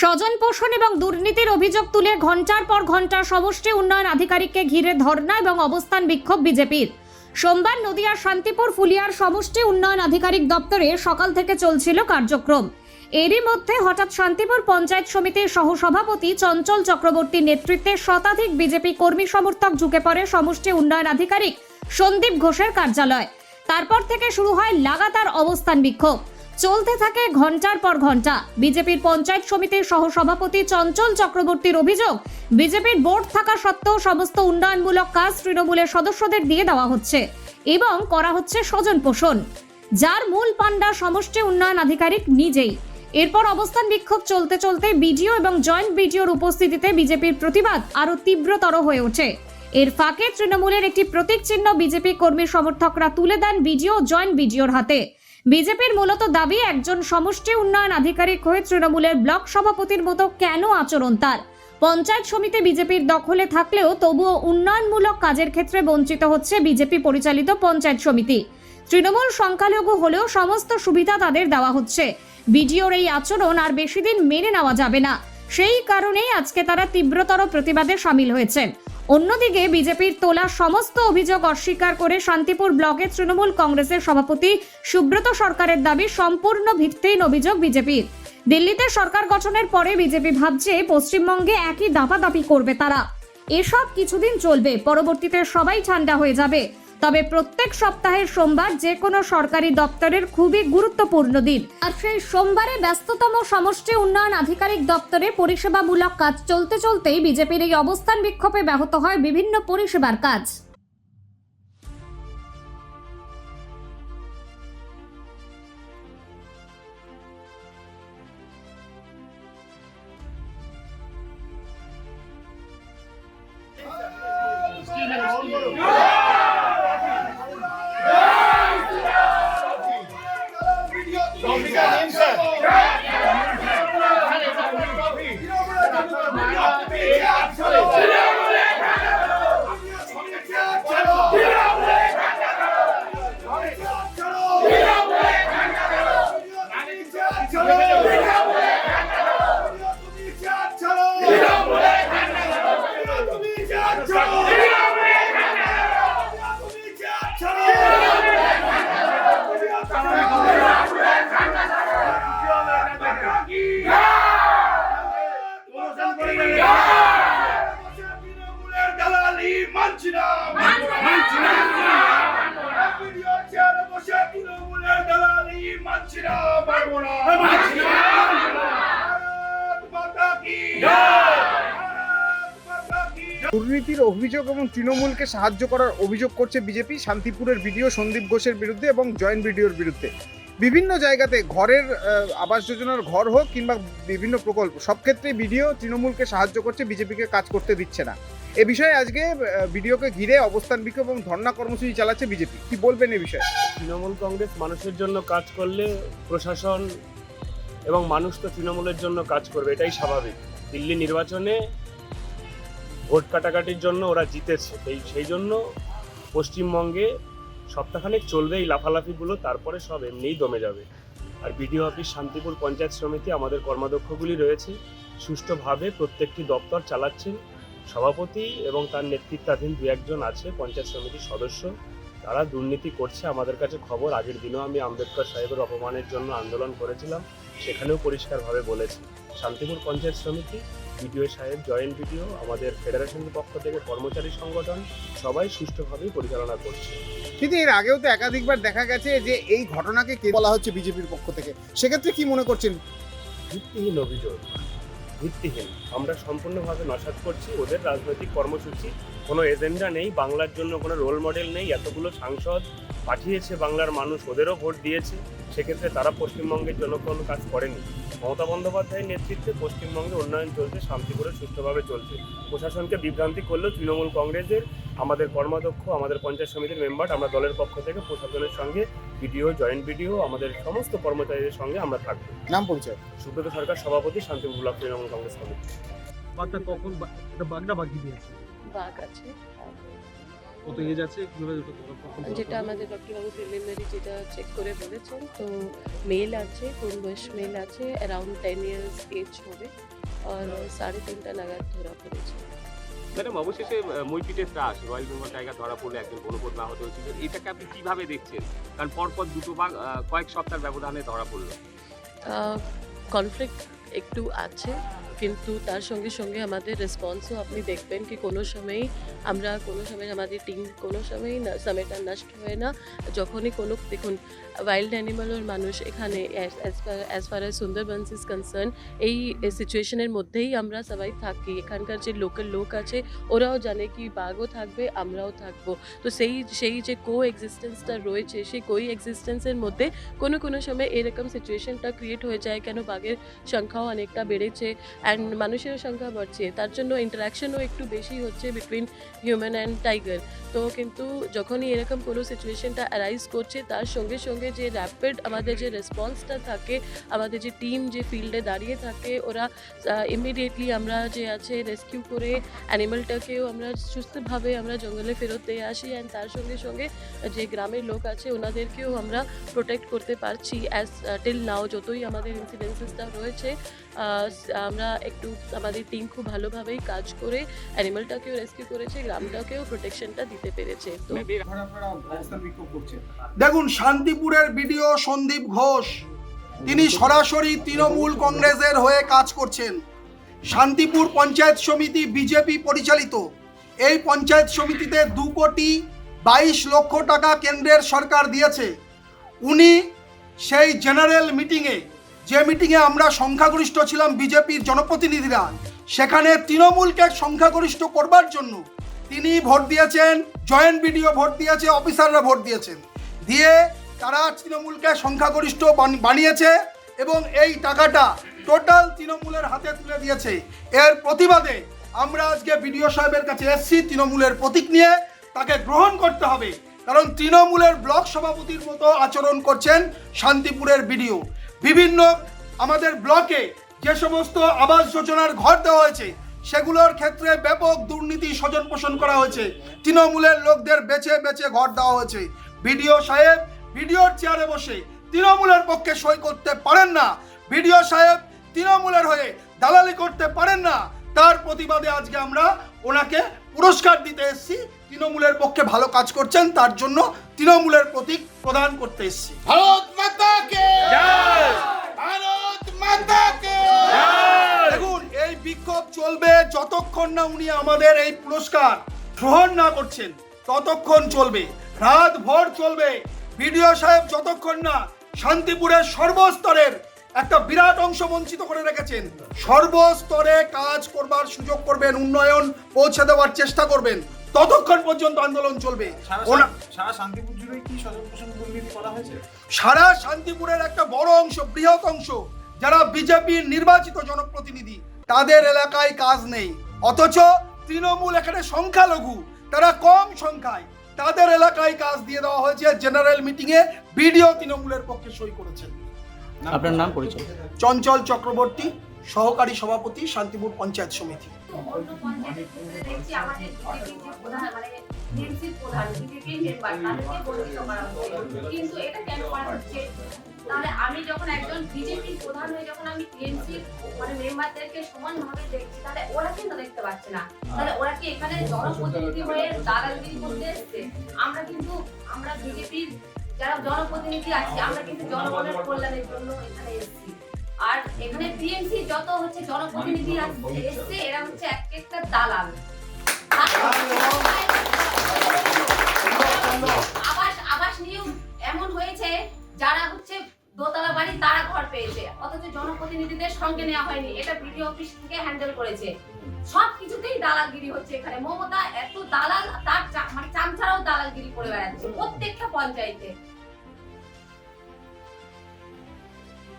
স্বজন পোষণ এবং দুর্নীতির অভিযোগ তুলে ঘণ্টার পর ঘণ্টা সমষ্টি উন্নয়ন আধিকারিককে ঘিরে ধর্ণা এবং অবস্থান বিক্ষোভ বিজেপির। সোমবার নদিয়ার শান্তিপুর ফুলিয়ার সমষ্টি উন্নয়ন আধিকারিক দপ্তরে সকাল থেকে চলছিল কার্যক্রম। এরই মধ্যে হঠাৎ শান্তিপুর পঞ্চায়েত সমিতির সহসভাপতি চঞ্চল চক্রবর্তীর নেতৃত্বে শতাধিক বিজেপি কর্মী সমর্থক ঝুঁকে পড়ে সমষ্টি উন্নয়ন আধিকারিক সন্দীপ ঘোষের কার্যালয়। তারপর থেকে শুরু হয় লাগাতার অবস্থান বিক্ষোভ। চলতে থাকে ঘণ্টার পর ঘণ্টা বিজেপির পঞ্চায়েত সমিতির সহসভাপতি চঞ্চল চক্রবর্তীর অভিযোগ, বিজেপির বোর্ড থাকা সত্ত্বেও সমস্ত উন্নয়নমূলক কাজ তৃণমূলের সদস্যদের দিয়ে দেওয়া হচ্ছে এবং করা হচ্ছে স্বজন পোষণ যার মূল পান্ডা সমষ্টি উন্নয়ন আধিকারিক নিজেই। এরপর অবস্থান বিক্ষোভ চলতে চলতে বিডিও এবং জয়েন্ট বিডিওর উপস্থিতিতে বিজেপির প্রতিবাদ আরও তীব্রতর হয়ে ওঠে। এর ফাঁকে তৃণমূলের একটি প্রতীক চিহ্ন বিজেপি কর্মী সমর্থকরা তুলে দেন বিডিও জয়েন্ট বিডিওর হাতে। বিজেপির মূলত দাবি, একজন সমষ্টি উন্নয়ন আধিকারিক হয়ে তৃণমূলের ব্লক সভাপতির মতো কেন আচরণ তার? পঞ্চায়েত সমিতি বিজেপির দখলে থাকলেও তবুও উন্নয়নমূলক কাজের ক্ষেত্রে বঞ্চিত হচ্ছে বিজেপি পরিচালিত পঞ্চায়েত সমিতি। তৃণমূল সংখ্যালঘু হলেও সমস্ত সুবিধা তাদের দেওয়া হচ্ছে। বিডিওর এই আচরণ আর বেশিদিন মেনে নেওয়া যাবে না। সেই কারণেই আজকে তারা তীব্রতর প্রতিবাদে সামিল হয়েছেন। অন্যদিকে বিজেপির তোলা সমস্ত অভিযোগ অস্বীকার করে শান্তিপুর ব্লকের তৃণমূল কংগ্রেসের সভাপতি সুব্রত সরকারের দাবি সম্পূর্ণ ভিত্তিহীন অভিযোগ বিজেপির। দিল্লিতে সরকার গঠনের পরে বিজেপি ভাবছে পশ্চিমবঙ্গে একই দাপাদাপি করবে তারা। এসব কিছুদিন চলবে, পরবর্তীতে সবাই ঠান্ডা হয়ে যাবে। তবে প্রত্যেক সপ্তাহের সোমবার যে কোনো সরকারি দপ্তরের খুবই গুরুত্বপূর্ণ দিন। আর সেই সোমবারে ব্যস্ততম সমষ্টি উন্নয়ন আধিকারিক দপ্তরে পরিষেবামূলক কাজ চলতে চলতেই বিজেপির এই অবস্থান বিক্ষোভে ব্যাহত হয় বিভিন্ন পরিষেবার কাজ। দুর্নীতির অভিযোগ এবং তৃণমূলকে সাহায্য করার অভিযোগ করছে বিজেপি, শান্তিপুরের বিডিও সন্দীপ ঘোষের বিরুদ্ধে এবং জয়েন্ট ভিডিওর বিরুদ্ধে। বিভিন্ন জায়গাতে ঘরের আবাস যোজনার ঘর হোক কিংবা বিভিন্ন প্রকল্প, সব ক্ষেত্রেই বিডিও তৃণমূলকে সাহায্য করছে, বিজেপিকে কাজ করতে দিচ্ছে না। এ বিষয়ে আজকে বিডিওকে ঘিরে অবস্থান বিক্ষোভ এবং ধর্ণা কর্মসূচি চালাচ্ছে বিজেপি। কি বলবেন এ বিষয়ে? তৃণমূল কংগ্রেস মানুষের জন্য কাজ করলে প্রশাসন এবং মানুষ তো তৃণমূলের জন্য কাজ করবে, এটাই স্বাভাবিক। দিল্লি নির্বাচনে ভোট কাটাকাটির জন্য ওরা জিতেছে। সেই সেই জন্য পশ্চিমবঙ্গে সপ্তাহখানেক চলবে এই লাফালাফিগুলো, তারপরে সব এমনিই দমে যাবে। আর বিডিও অফিস শান্তিপুর পঞ্চায়েত সমিতি, আমাদের কর্মাধ্যক্ষগুলি রয়েছে। সুষ্ঠুভাবে প্রত্যেকটি দপ্তর চালাচ্ছেন। সভাপতি এবং তার নেতৃত্বাধীন দু একজন আছে, পঞ্চায়েত সমিতির সদস্য। তারা দুর্নীতি করছে। আমাদের কাছে খবর, আগের দিনও আমি আম্বেদকর সাহেবের অপমানের জন্য আন্দোলন করেছিলাম, সেখানেও পরিষ্কারভাবে বলেছি। শান্তিপুর পঞ্চায়েত সমিতি বিডিও সাহেব জয়েন্ট বিডিও আমাদের ফেডারেশনের পক্ষ থেকে কর্মচারী সংগঠন সবাই সুষ্ঠুভাবেই পরিচালনা করছে। কিন্তু এর আগেও তো একাধিকবার দেখা গেছে যে এই ঘটনাকে কে বলা হচ্ছে বিজেপির পক্ষ থেকে। সেক্ষেত্রে কি মনে করছেন? ভিত্তিহীন অভিযোগ ভিত্তিহীন। আমরা সম্পূর্ণভাবে নসাত করছি ওদের রাজনৈতিক কর্মসূচি। কোনো এজেন্ডা নেই বাংলার জন্য কোনো রোল মডেল নেই। এতগুলো সাংসদ পাঠিয়েছে বাংলার মানুষ ওদেরও ভোট দিয়েছে। সেক্ষেত্রে তারা পশ্চিমবঙ্গের জন্য কোনো কাজ করেনি। মমতা বন্দ্যোপাধ্যায়ের নেতৃত্বে পশ্চিমবঙ্গে উন্নয়ন চলছে শান্তিপুরে সুষ্ঠুভাবে চলছে। প্রশাসনকে বিভ্রান্তি করলেও তৃণমূল কংগ্রেসের আমাদের কর্মাধ্যক্ষ আমাদের পঞ্চায়েত সমিতির মেম্বার আমরা দলের পক্ষ থেকে প্রশাসনের সঙ্গে বিডিও জয়েন্ট বিডিও আমাদের সমস্ত কর্মচারীদের সঙ্গে আমরা থাকব। নাম পরিচয়? সুব্রত সরকার সভাপতি Shantipur block Trinamool Congress committee. বাঘটা কখন বাঘটা বাগিয়ে দিয়েছে। বাঘ আছে। কত এজ আছে? কীভাবে যেটা আমাদের ডক্টরবাবু প্রিলিমিনারি যেটা চেক করে বলেছেন তো মেল আছে কোন বয়স মেল আছে অ্যারাউন্ড টেন ইয়ার্স এজ হবে আর সাড়ে তিনটা নাগাদ ধরা পড়েছে। ম্যাডাম অবশেষে আহ, মইপিটের ত্রাস রয়্যাল বেঙ্গল টাইগার ধরা পড়লে একজন বনপদ না হতে হয়েছিল। এটাকে আপনি কীভাবে দেখছেন? কারণ পরপর দুটো ভাগ কয়েক সপ্তাহের ব্যবধানে ধরা পড়ল। কনফ্লিক্ট একটু আছে। কিন্তু তার সঙ্গে সঙ্গে আমাদের রেসপন্সও আপনি দেখবেন কি কোনো সময়ই আমরা কোনো সময় আমাদের টিম কোনো সময়ই না, সময়টা নষ্ট হয় না। যখনই কোনো, দেখুন ওয়াইল্ড অ্যানিমালের মানুষ এখানে as far as Sundarbans is concern এই সিচুয়েশনের মধ্যেই আমরা সবাই থাকি। এখানকার যে লোকাল লোক আছে, ওরাও জানে কি বাঘও থাকবে, আমরাও থাকব। তো সেই সেই যে কো এক্সিস্টেন্সটা রয়েছে, সেই কো এক্সিস্টেন্সের মধ্যে কোনো কোনো সময় এরকম সিচুয়েশনটা ক্রিয়েট হয়ে যায় কেন? বাঘের সংখ্যাও অনেকটা বেড়েছে। অ্যান্ড মানুষের সংখ্যা বাড়ছে, তার জন্য ইন্টারাকশনও একটু বেশি হচ্ছে বিটুইন হিউম্যান অ্যান্ড টাইগার তো কিন্তু যখনই এরকম কোনো সিচুয়েশনটা অ্যারাইজ করছে, তার সঙ্গে সঙ্গে যে র্যাপিড আমাদের যে রেসপন্সটা থাকে, আমাদের যে টিম যে ফিল্ডে দাঁড়িয়ে থাকে, ওরা ইমিডিয়েটলি আমরা যে আছে রেস্কিউ করে অ্যানিমালটাকেও আমরা সুস্থভাবে আমরা জঙ্গলে ফেরত দিয়ে আসি অ্যান্ড তার সঙ্গে সঙ্গে যে গ্রামের লোক আছে ওনাদেরকেও আমরা প্রোটেক্ট করতে পারছি অ্যাজ টিল নাও যতই আমাদের ইনসিডেন্সেসটা রয়েছে আমরা একটু আমাদের টিম খুব ভালোভাবেই কাজ করে অ্যানিমালটাকেও রেস্কিউ করেছে গ্রামটাকেও প্রোটেকশনটা দিতে পেরেছে। তো দেখুন শান্তিপুরের বিডিও সন্দীপ ঘোষ তিনি সরাসরি তৃণমূল কংগ্রেসের হয়ে কাজ করছেন। শান্তিপুর পঞ্চায়েত সমিতি বিজেপি পরিচালিত। এই পঞ্চায়েত সমিতিতে দু কোটি বাইশ লক্ষ টাকা কেন্দ্রের সরকার দিয়েছে। উনি সেই জেনারেল মিটিংয়ে যে মিটিংয়ে আমরা সংখ্যাগরিষ্ঠ ছিলাম বিজেপির জনপ্রতিনিধিরা, সেখানে তৃণমূলকে সংখ্যাগরিষ্ঠ করবার জন্য তিনি ভোট দিয়েছেন, জয়েন্ট বিডিও ভোট দিয়েছে, অফিসাররা ভোট দিয়েছেন। দিয়ে তারা তৃণমূলকে সংখ্যাগরিষ্ঠ বানিয়েছে এবং এই টাকাটা টোটাল তৃণমূলের হাতে তুলে দিয়েছে। এর প্রতিবাদে আমরা আজকে বিডিও সাহেবের কাছে এসছি তৃণমূলের প্রতীক নিয়ে। তাকে গ্রহণ করতে হবে, কারণ তৃণমূলের ব্লক সভাপতির মতো আচরণ করছেন শান্তিপুরের বিডিও। বিভিন্ন আমাদের ব্লকে যে সমস্ত আবাস যোজনার ঘর দেওয়া হয়েছে, সেগুলোর ক্ষেত্রে ব্যাপক দুর্নীতি স্বজন পোষণ করা হয়েছে। তৃণমূলের লোকদের বেছে বেছে ঘর দেওয়া হয়েছে। বিডিও সাহেব বিডিওর চেয়ারে বসে তৃণমূলের পক্ষে সই করতে পারেন না। বিডিও সাহেব তৃণমূলের হয়ে দালালি করতে পারেন না। তার প্রতিবাদে আজকে আমরা ওনাকে পুরস্কার দিতে এসেছি। তৃণমূলের পক্ষে ভালো কাজ করছেন, তার জন্য তৃণমূলের প্রতীক প্রদান করতে এসেছি। ভারত মাতা যতক্ষণ না উনি আমাদের এই পুরস্কার গ্রহণ না করছেন ততক্ষণ চলবে। রাত ভর চলবে। বিডিও সাহেব যতক্ষণ না শান্তিপুরের সর্বস্তরের একটা বিরাট অংশ বঞ্চিত করে রেখেছেন সর্বস্তরে কাজ করবার সুযোগ করবেন উন্নয়ন পৌঁছে দেওয়ার চেষ্টা করবেন ততক্ষণ পর্যন্ত আন্দোলন চলবে। সারা শান্তিপুর জুড়ে কি স্বজন পোষণ দুর্নীতি করা হয়েছে? সারা শান্তিপুরের একটা বড় অংশ বৃহৎ অংশ যারা বিজেপির নির্বাচিত জনপ্রতিনিধি তাদের এলাকায় কাজ নেই। অথচ তৃণমূল এখানে সংখ্যালঘু তারা কম সংখ্যায়। তাদের এলাকায় কাজ দিয়ে দেওয়া হয়েছে। জেনারেল মিটিংয়ে বিডিও তৃণমূলের পক্ষে সই করেছেন। আপনার নাম পরিচয়? চঞ্চল চক্রবর্তী সহকারী সভাপতি শান্তিপুর পঞ্চায়েত সমিতি। মানে কিন্তু এটা কেন করা হচ্ছে? তাহলে আমি যখন একজন বিজেপির প্রধান হয়ে যখন আমি টিএমসি মানে মেম্বারদেরকে সমানভাবে দেখছি, তাহলে ওরা কিন্তু দেখতে পাচ্ছে না। তাহলে ওরা কি এখানে জনপ্রতিনিধি হয়ে দালালগিরি করতে এসছে, আমরা কিন্তু, আমরা বিজেপির যারা জনপ্রতিনিধি আছি, আমরা কিন্তু জনগণের কল্যাণের জন্য এখানে এসেছি। আর এখানে টিএমসি যত হচ্ছে জনপ্রতিনিধি এসছে, এরা হচ্ছে এক একটা দালাল। আবাস আবাস নিয়েও এমন হয়েছে যারা বাড়ি তারা ঘর পেয়েছে। অথচ জনপ্রতিনিধিদের সঙ্গে নেওয়া হয়নি। এটা বিডিও অফিস থেকে হ্যান্ডেল করেছে। সব কিছুতেই দালালগিরি হচ্ছে এখানে। মমতা এত দালাল, তার মানে চামচারাও দালালগিরি করে বেড়াচ্ছে। প্রত্যেকটা পঞ্চায়েতে।